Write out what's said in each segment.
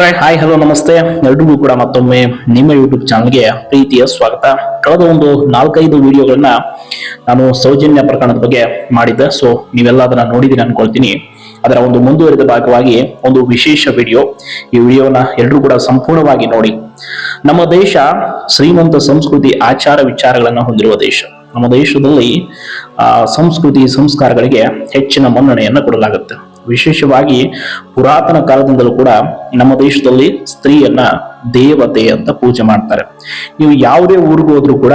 Hi hello ನಮಸ್ತೆ. ಎಲ್ರಿಗೂ ಕೂಡ ಮತ್ತೊಮ್ಮೆ ನಿಮ್ಮ ಯೂಟ್ಯೂಬ್ ಚಾನಲ್ಗೆ ಪ್ರೀತಿಯ ಸ್ವಾಗತ. ಕಳೆದ ಒಂದು ನಾಲ್ಕೈದು ವಿಡಿಯೋಗಳನ್ನ ನಾನು ಸೌಜನ್ಯ ಪ್ರಕರಣದ ಬಗ್ಗೆ ಮಾಡಿದ್ದೆ. ಸೊ ನೀವೆಲ್ಲ ಅದನ್ನ ನೋಡಿದೀನಿ ಅನ್ಕೊಳ್ತೀನಿ. ಅದರ ಒಂದು ಮುಂದುವರಿದ ಭಾಗವಾಗಿ ಒಂದು ವಿಶೇಷ ವಿಡಿಯೋ ಈ ವಿಡಿಯೋನ ಎಲ್ಲರೂ ಕೂಡ ಸಂಪೂರ್ಣವಾಗಿ ನೋಡಿ. ನಮ್ಮ ದೇಶ ಶ್ರೀಮಂತ ಸಂಸ್ಕೃತಿ ಆಚಾರ ವಿಚಾರಗಳನ್ನ ಹೊಂದಿರುವ ದೇಶ. ನಮ್ಮ ದೇಶದಲ್ಲಿ ಸಂಸ್ಕೃತಿ ಸಂಸ್ಕಾರಗಳಿಗೆ ಹೆಚ್ಚಿನ ಮನ್ನಣೆಯನ್ನು ಕೊಡಲಾಗುತ್ತೆ. ವಿಶೇಷವಾಗಿ ಪುರಾತನ ಕಾಲದಿಂದಲೂ ಕೂಡ ನಮ್ಮ ದೇಶದಲ್ಲಿ ಸ್ತ್ರೀಯನ್ನ ದೇವತೆ ಅಂತ ಪೂಜೆ ಮಾಡ್ತಾರೆ. ನೀವು ಯಾವುದೇ ಊರಿಗೆ ಹೋದ್ರೂ ಕೂಡ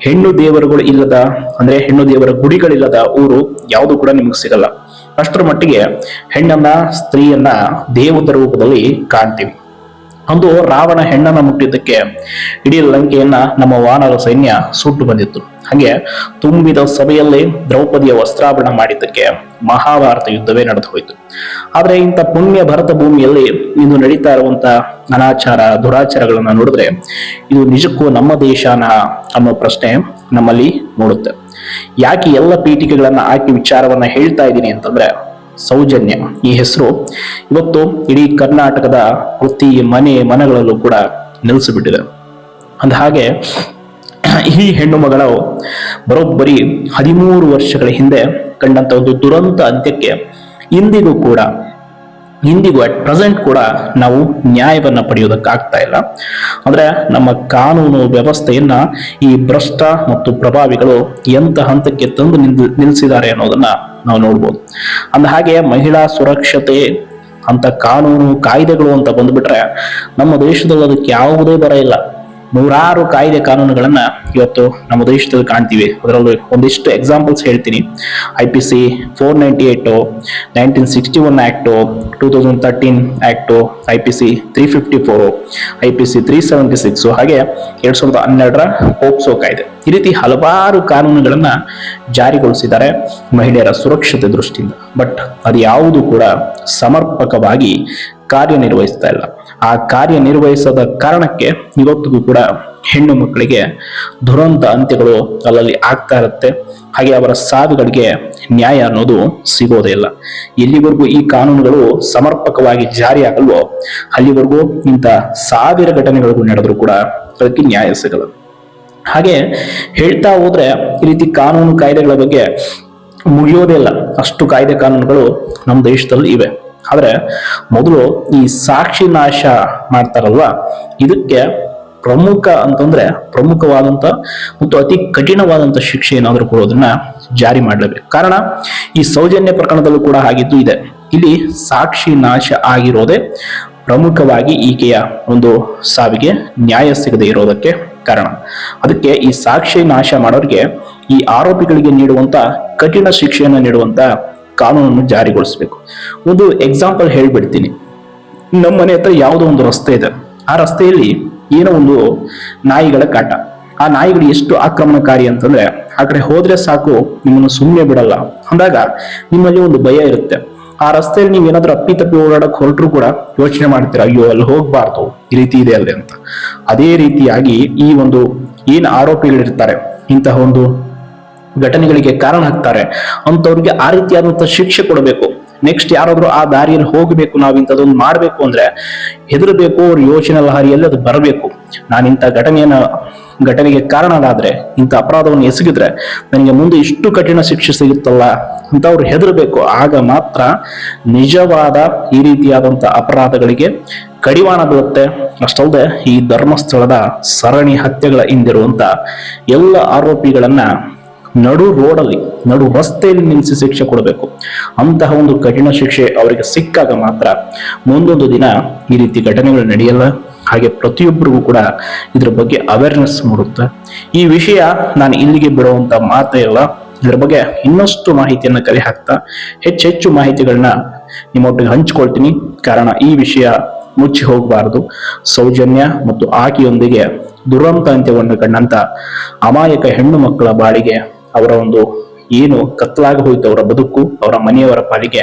ಹೆಣ್ಣು ದೇವರುಗಳು ಇಲ್ಲದ, ಅಂದ್ರೆ ಹೆಣ್ಣು ದೇವರ ಗುಡಿಗಳಿಲ್ಲದ ಊರು ಯಾವುದು ಕೂಡ ನಿಮಗೆ ಸಿಗಲ್ಲ. ಅಷ್ಟರ ಮಟ್ಟಿಗೆ ಹೆಣ್ಣನ್ನ, ಸ್ತ್ರೀಯನ್ನ ದೇವದ ರೂಪದಲ್ಲಿ ಕಾಣ್ತೀವಿ. ಅಂದು ರಾವಣ ಹೆಣ್ಣನ್ನ ಮುಟ್ಟಿದ್ದಕ್ಕೆ ಇಡೀ ಲಂಕೆಯನ್ನ ನಮ್ಮ ವಾನರ ಸೈನ್ಯ ಸುಟ್ಟು ಬಂದಿತ್ತು. ಹಾಗೆ ತುಂಬಿದ ಸಭೆಯಲ್ಲಿ ದ್ರೌಪದಿಯ ವಸ್ತ್ರಾಭರಣ ಮಾಡಿದ್ದಕ್ಕೆ ಮಹಾಭಾರತ ಯುದ್ಧವೇ ನಡೆದು ಹೋಯಿತು. ಆದ್ರೆ ಇಂಥ ಪುಣ್ಯ ಭರತ ಭೂಮಿಯಲ್ಲಿ ಇಂದು ನಡೀತಾ ಇರುವಂತ ಅನಾಚಾರ, ದುರಾಚಾರಗಳನ್ನ ನೋಡಿದ್ರೆ ಇದು ನಿಜಕ್ಕೂ ನಮ್ಮ ದೇಶನ ಅನ್ನೋ ಪ್ರಶ್ನೆ ನಮ್ಮಲ್ಲಿ ಮೂಡುತ್ತೆ. ಯಾಕೆ ಎಲ್ಲ ಪೀಠಿಕೆಗಳನ್ನ ಹಾಕಿ ವಿಚಾರವನ್ನ ಹೇಳ್ತಾ ಇದ್ದೀನಿ ಅಂತಂದ್ರೆ ಸೌಜನ್ಯ. ಈ ಹೆಸರು ಇವತ್ತು ಇಡೀ ಕರ್ನಾಟಕದ ಪ್ರತಿ ಮನೆ ಮನೆಗಳಲ್ಲೂ ಕೂಡ ನಿಲ್ಲಿಸಿಬಿಟ್ಟಿದೆ ಅಂದ ಹಾಗೆ ಈ ಹೆಣ್ಣು ಮಗಳು ಬರೋಬ್ಬರಿ ಹದಿಮೂರು ವರ್ಷಗಳ ಹಿಂದೆ ಕಂಡಂತ ಒಂದು ದುರಂತ ಅಂತ್ಯಕ್ಕೆ ಇಂದಿಗೂ ಕೂಡ ಇಂದಿಗೂ ಅಟ್ ಪ್ರೆಸೆಂಟ್ ಕೂಡ ನಾವು ನ್ಯಾಯವನ್ನ ಪಡೆಯೋದಕ್ಕಾಗ್ತಾ ಇಲ್ಲ. ಅಂದ್ರೆ ನಮ್ಮ ಕಾನೂನು ವ್ಯವಸ್ಥೆಯನ್ನ ಈ ಭ್ರಷ್ಟ ಮತ್ತು ಪ್ರಭಾವಿಗಳು ಎಂತ ಹಂತಕ್ಕೆ ತಂದು ನಿಲ್ ನಿಲ್ಲಿಸಿದ್ದಾರೆ ಅನ್ನೋದನ್ನ ನಾವು ನೋಡ್ಬೋದು. ಅಂದ ಹಾಗೆ ಮಹಿಳಾ ಸುರಕ್ಷತೆ ಅಂತ ಕಾನೂನು ಕಾಯ್ದೆಗಳು ಅಂತ ಬಂದ್ಬಿಟ್ರೆ ನಮ್ಮ ದೇಶದಲ್ಲಿ ಅದಕ್ಕೆ ಯಾವುದೇ ಬರ ಇಲ್ಲ. ನೂರಾರು ಕಾಯ್ದೆ ಕಾನೂನುಗಳನ್ನ ಇವತ್ತು ನಮ್ಮ ದೇಶದಲ್ಲಿ ಕಾಣ್ತೀವಿ. ಅದರಲ್ಲೂ ಒಂದಿಷ್ಟು ಎಕ್ಸಾಂಪಲ್ಸ್ ಹೇಳ್ತೀನಿ. I P C four ninety eight nineteen sixty one act two thousand thirteen act I P C three fifty four I P C three seventy six ಹಾಗೆ ಎರಡು ಸಾವಿರದ ಹನ್ನೆರಡರ ಹೋಪ್ಸೋ ಕಾಯ್ದೆ. ಈ ರೀತಿ ಹಲವಾರು ಕಾನೂನುಗಳನ್ನು ಜಾರಿಗೊಳಿಸಿದ್ದಾರೆ ಮಹಿಳೆಯರ ಸುರಕ್ಷತೆ ದೃಷ್ಟಿಯಿಂದ. ಬಟ್ ಅದು ಯಾವುದು ಕೂಡ ಸಮರ್ಪಕವಾಗಿ ಕಾರ್ಯನಿರ್ವಹಿಸ್ತಾ ಇಲ್ಲ. ಆ ಕಾರ್ಯನಿರ್ವಹಿಸದ ಕಾರಣಕ್ಕೆ ಇವತ್ತಿಗೂ ಕೂಡ ಹೆಣ್ಣು ಮಕ್ಕಳಿಗೆ ದುರಂತ ಅಂತ್ಯಗಳು ಅಲ್ಲಲ್ಲಿ ಆಗ್ತಾ ಇರುತ್ತೆ. ಹಾಗೆ ಅವರ ಸಾವಿಗಳಿಗೆ ನ್ಯಾಯ ಅನ್ನೋದು ಸಿಗೋದೇ ಇಲ್ಲ. ಎಲ್ಲಿವರೆಗೂ ಈ ಕಾನೂನುಗಳು ಸಮರ್ಪಕವಾಗಿ ಜಾರಿಯಾಗಲ್ವೋ ಅಲ್ಲಿವರೆಗೂ ಇಂಥ ಸಾವಿರ ಘಟನೆಗಳಿಗೂ ನಡೆದ್ರು ಕೂಡ ಅದಕ್ಕೆ ನ್ಯಾಯ ಸಿಗಲ್ಲ. ಹಾಗೆ ಹೇಳ್ತಾ ಹೋದ್ರೆ ಈ ರೀತಿ ಕಾನೂನು ಕಾಯ್ದೆಗಳ ಬಗ್ಗೆ ಮುಗಿಯೋದೇ ಇಲ್ಲ. ಅಷ್ಟು ಕಾಯ್ದೆ ಕಾನೂನುಗಳು ನಮ್ಮ ದೇಶದಲ್ಲಿ ಇವೆ. ಆದ್ರೆ ಮೊದಲು ಈ ಸಾಕ್ಷಿ ನಾಶ ಮಾಡ್ತಾರಲ್ವಾ? ಇದಕ್ಕೆ ಪ್ರಮುಖ ಅಂತಂದ್ರೆ ಪ್ರಮುಖವಾದಂತ ಮತ್ತು ಅತಿ ಕಠಿಣವಾದಂತ ಶಿಕ್ಷೆ ಏನಾದರೂ ಕೊಡೋದನ್ನ ಜಾರಿ ಮಾಡಲೇಬೇಕು. ಕಾರಣ ಈ ಸೌಜನ್ಯ ಪ್ರಕರಣದಲ್ಲೂ ಕೂಡ ಹಾಗಿದ್ದು ಇದೆ. ಇಲ್ಲಿ ಸಾಕ್ಷಿ ನಾಶ ಆಗಿರೋದೇ ಪ್ರಮುಖವಾಗಿ ಈಕೆಯ ಒಂದು ಸಾವಿಗೆ ನ್ಯಾಯ ಸಿಗದೆ ಇರೋದಕ್ಕೆ ಕಾರಣ. ಅದಕ್ಕೆ ಈ ಸಾಕ್ಷಿ ನಾಶ ಮಾಡೋರಿಗೆ ಈ ಆರೋಪಿಗಳಿಗೆ ನೀಡುವಂತ ಕಠಿಣ ಶಿಕ್ಷೆಯನ್ನು ನೀಡುವಂತ ಕಾನೂನನ್ನು ಜಾರಿಗೊಳಿಸಬೇಕು. ಒಂದು ಎಕ್ಸಾಂಪಲ್ ಹೇಳ್ಬಿಡ್ತೀನಿ. ನಮ್ಮ ಮನೆ ಹತ್ರ ಯಾವುದೋ ಒಂದು ರಸ್ತೆ ಇದೆ. ಆ ರಸ್ತೆಯಲ್ಲಿ ಏನೋ ಒಂದು ನಾಯಿಗಳ ಕಾಟ. ಆ ನಾಯಿಗಳು ಎಷ್ಟು ಆಕ್ರಮಣಕಾರಿ ಅಂತಂದ್ರೆ, ಆ ಕಡೆ ಹೋದ್ರೆ ಸಾಕು, ನಿಮ್ಮನ್ನು ಸುಮ್ಮನೆ ಬಿಡಲ್ಲ. ಅಂದಾಗ ನಿಮ್ಮಲ್ಲಿ ಒಂದು ಭಯ ಇರುತ್ತೆ. ಆ ರಸ್ತೆಯಲ್ಲಿ ನೀವು ಏನಾದ್ರೂ ಅಪ್ಪಿ ತಪ್ಪಿ ಓಡಾಡಕ್ ಹೊರಟ್ರು ಕೂಡ ಯೋಚನೆ ಮಾಡ್ತೀರ, ಅಯ್ಯೋ, ಅಲ್ಲಿ ಹೋಗ್ಬಾರ್ದು, ಈ ರೀತಿ ಇದೆ ಅಲ್ಲಿ ಅಂತ. ಅದೇ ರೀತಿಯಾಗಿ ಈ ಒಂದು ಏನ್ ಆರೋಪಿಗಳಿರ್ತಾರೆ, ಇಂತಹ ಒಂದು ಘಟನೆಗಳಿಗೆ ಕಾರಣ ಆಗ್ತಾರೆ. ಅಂತವ್ರಿಗೆ ಆ ರೀತಿಯಾದಂತಹ ಶಿಕ್ಷೆ ಕೊಡಬೇಕು. ನೆಕ್ಸ್ಟ್ ಯಾರಾದ್ರೂ ಆ ದಾರಿಯಲ್ಲಿ ಹೋಗಬೇಕು ನಾವ್ ಇಂಥದ್ದೊಂದು ಮಾಡ್ಬೇಕು ಅಂದ್ರೆ ಹೆದರ್ಬೇಕು, ಅವ್ರ ಯೋಚನೆ ಲಹರಿಯಲ್ಲಿ ಅದು ಬರಬೇಕು. ನಾನು ಇಂಥ ಘಟನೆಯನ್ನ, ಘಟನೆಗೆ ಕಾರಣನಾದ್ರೆ ಇಂಥ ಅಪರಾಧವನ್ನು ಎಸಗಿದ್ರೆ ನನಗೆ ಮುಂದೆ ಇಷ್ಟು ಕಠಿಣ ಶಿಕ್ಷೆ ಸಿಗುತ್ತಲ್ಲ ಅಂತ ಅವ್ರು ಹೆದರಬೇಕು. ಆಗ ಮಾತ್ರ ನಿಜವಾದ ಈ ರೀತಿಯಾದಂತ ಅಪರಾಧಗಳಿಗೆ ಕಡಿವಾಣ ಬೀಳುತ್ತೆ. ಅಷ್ಟಲ್ಲದೆ ಈ ಧರ್ಮಸ್ಥಳದ ಸರಣಿ ಹತ್ಯೆಗಳ ಹಿಂದಿರುವಂತ ಎಲ್ಲ ಆರೋಪಿಗಳನ್ನ ನಡು ರೋಡಲ್ಲಿ, ನಡು ರಸ್ತೆಯಲ್ಲಿ ನಿಲ್ಲಿಸಿ ಶಿಕ್ಷೆ ಕೊಡಬೇಕು. ಅಂತಹ ಒಂದು ಕಠಿಣ ಶಿಕ್ಷೆ ಅವರಿಗೆ ಸಿಕ್ಕಾಗ ಮಾತ್ರ ಮುಂದೊಂದು ದಿನ ಈ ರೀತಿ ಘಟನೆಗಳು ನಡೆಯಲ್ಲ. ಹಾಗೆ ಪ್ರತಿಯೊಬ್ಬರಿಗೂ ಕೂಡ ಇದ್ರ ಬಗ್ಗೆ ಅವೇರ್ನೆಸ್ ಮೂಡುತ್ತೆ. ಈ ವಿಷಯ ನಾನು ಇಲ್ಲಿಗೆ ಬಿಡುವಂತ ಮಾತೇ ಇಲ್ಲ ಇದ್ರ ಬಗ್ಗೆ ಇನ್ನಷ್ಟು ಮಾಹಿತಿಯನ್ನು ಕಲೆ ಹಾಕ್ತಾ ಹೆಚ್ಚೆಚ್ಚು ಮಾಹಿತಿಗಳನ್ನ ನಿಮ್ಮೊಟ್ಟಿಗೆ ಹಂಚ್ಕೊಳ್ತೀನಿ. ಕಾರಣ ಈ ವಿಷಯ ಮುಚ್ಚಿ ಹೋಗಬಾರದು. ಸೌಜನ್ಯ ಮತ್ತು ಆಕೆಯೊಂದಿಗೆ ದುರಂತ ಅಂತ್ಯವನ್ನು ಕಂಡಂತ ಅಮಾಯಕ ಹೆಣ್ಣು ಮಕ್ಕಳ ಬಾಳಿಗೆ ಅವರ ಒಂದು ಏನು ಕತ್ತಲಾಗಿ ಹೋಯ್ತು, ಅವರ ಬದುಕು, ಅವರ ಮನೆಯವರ ಪಾಲಿಗೆ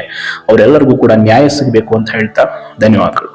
ಅವರೆಲ್ಲರಿಗೂ ಕೂಡ ನ್ಯಾಯ ಸಿಗಬೇಕು ಅಂತ ಹೇಳ್ತಾ ಧನ್ಯವಾದಗಳು.